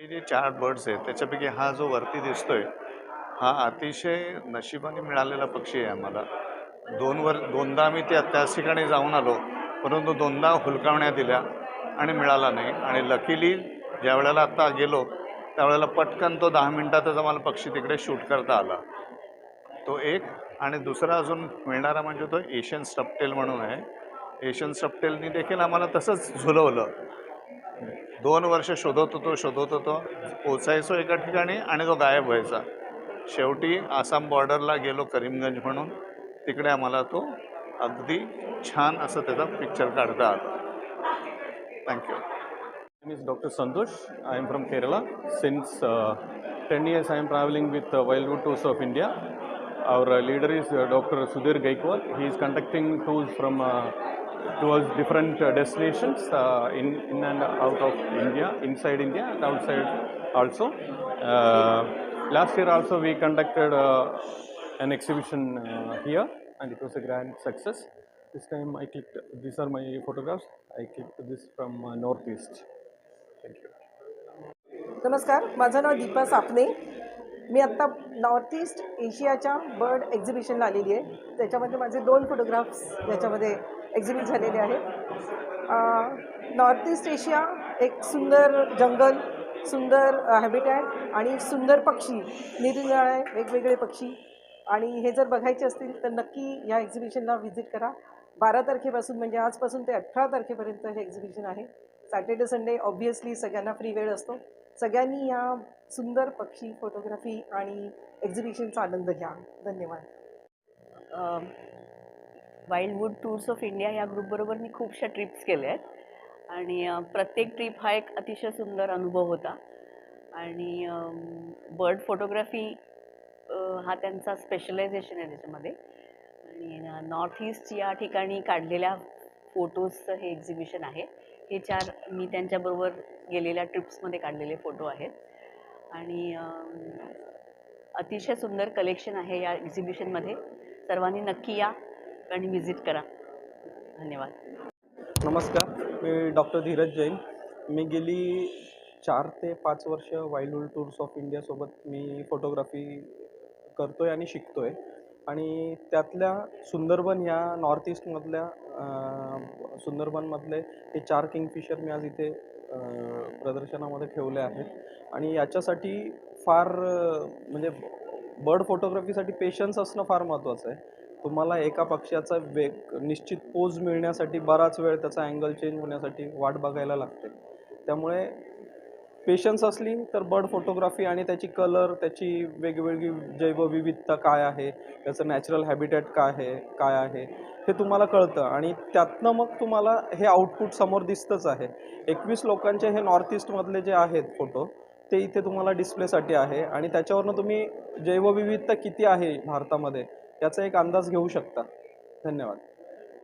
हे जे चार बर्ड्स आहेत. त्याच्यापैकी हा जो वरती दिसतोय हा अतिशय नशिबाने मिळालेला पक्षी आहे आम्हाला. दोन वर दोनदा आम्ही त्या त्याच ठिकाणी जाऊन आलो परंतु दोनदा हुलकावण्या दिल्या आणि मिळाला नाही. आणि लकीली ज्या वेळेला आत्ता गेलो त्यावेळेला पटकन तो दहा मिनटातच आम्हाला पक्षी तिकडे शूट करता आला. तो एक आणि दुसरा अजून मिळणारा म्हणजे तो एशियन स्टपटेल म्हणून आहे. एशियन स्टपटेलनी देखील आम्हाला तसंच झुलवलं. दोन वर्ष शोधत होतो शोधत होतो. पोचायचो एका ठिकाणी आणि तो गायब व्हायचा. शेवटी आसाम बॉर्डरला गेलो करीमगंज म्हणून. तिकडे आम्हाला तो अगदी छान असं त्याचा पिक्चर काढता आला. Thank you me is doctor Santosh I am from Kerala since ten years I am travelling with wild wood tours of India Our uh, leader is uh, Dr. Sudhir Gaikwad. He is conducting tours from uh, towards different uh, destinations uh, in, in and out of India, inside India and outside also. Uh, last year also we conducted uh, an exhibition uh, here and it was a grand success. This time I clicked, these are my photographs. I clicked this from uh, Northeast. Thank you. नमस्कार माझं नाव दीपा सापणे मी आत्ता north east एशियाच्या bird एक्झिबिशनला आलेली आहे. त्याच्यामध्ये माझे दोन फोटोग्राफ्स याच्यामध्ये एक्झिबिट झालेले आहेत. नॉर्थ ईस्ट एशिया एक सुंदर जंगल सुंदर हॅबिटॅट आणि सुंदर पक्षी निरनिराळे वेगवेगळे पक्षी. आणि हे जर बघायचे असतील तर नक्की या एक्झिबिशनला व्हिजिट करा. बारा तारखेपासून म्हणजे आजपासून ते अठरा तारखेपर्यंत हे एक्झिबिशन आहे. सॅटर्डे संडे ऑब्व्हियसली सगळ्यांना फ्री वेळ असतो. सगळ्यांनी या सुंदर पक्षी फोटोग्राफी आणि एक्झिबिशनचा आनंद घ्या. धन्यवाद. वाईल्डवूड टूर्स ऑफ इंडिया या ग्रुपबरोबर मी खूपशा ट्रिप्स केल्या आहेत. आणि प्रत्येक ट्रिप हा एक अतिशय सुंदर अनुभव होता. आणि बर्ड फोटोग्राफी हा त्यांचा स्पेशलायझेशन आहे त्याच्यामध्ये. आणि नॉर्थ ईस्ट या ठिकाणी काढलेल्या फोटोजचं हे एक्झिबिशन आहे. हे चार मी त्यांच्याबरोबर गेलेल्या ट्रिप्समध्ये काढलेले फोटो आहेत. आणि अतिशय सुंदर कलेक्शन आहे या एक्झिबिशनमध्ये. सर्वांनी नक्की या आणि व्हिजिट करा. धन्यवाद. नमस्कार मी डॉक्टर धीरज जैन. मी गेली चार ते पाच वर्ष वाईल्ड टूर्स ऑफ इंडियासोबत मी फोटोग्राफी करतो आहे आणि शिकतो आहे आणि त्यातल्या सुंदरबन या नॉर्थ ईस्टमधल्या सुंदरबनमधले हे चार किंगफिशर मी आज इथे प्रदर्शनामध्ये ठेवले आहेत. आणि याच्यासाठी फार म्हणजे बर्ड फोटोग्राफीसाठी पेशन्स असणं फार महत्त्वाचं आहे. तुम्हाला एका पक्ष्याचा वेग निश्चित पोज मिळण्यासाठी बराच वेळ त्याचा अँगल चेंज होण्यासाठी वाट बघायला लागते. त्यामुळे पेशन्स असली तर बर्ड फोटोग्राफी आणि त्याची कलर त्याची वेगवेगळी जैवविविधता काय आहे त्याचं नॅचरल हॅबिटॅट काय आहे काय आहे हे तुम्हाला कळतं. आणि त्यातनं मग तुम्हाला हे आउटपुट समोर दिसतंच आहे. एकवीस लोकांचे हे नॉर्थ ईस्टमधले जे आहेत फोटो ते इथे तुम्हाला डिस्प्लेसाठी आहे. आणि त्याच्यावरनं तुम्ही जैवविविधता किती आहे भारतामध्ये याचा एक अंदाज घेऊ शकता. धन्यवाद.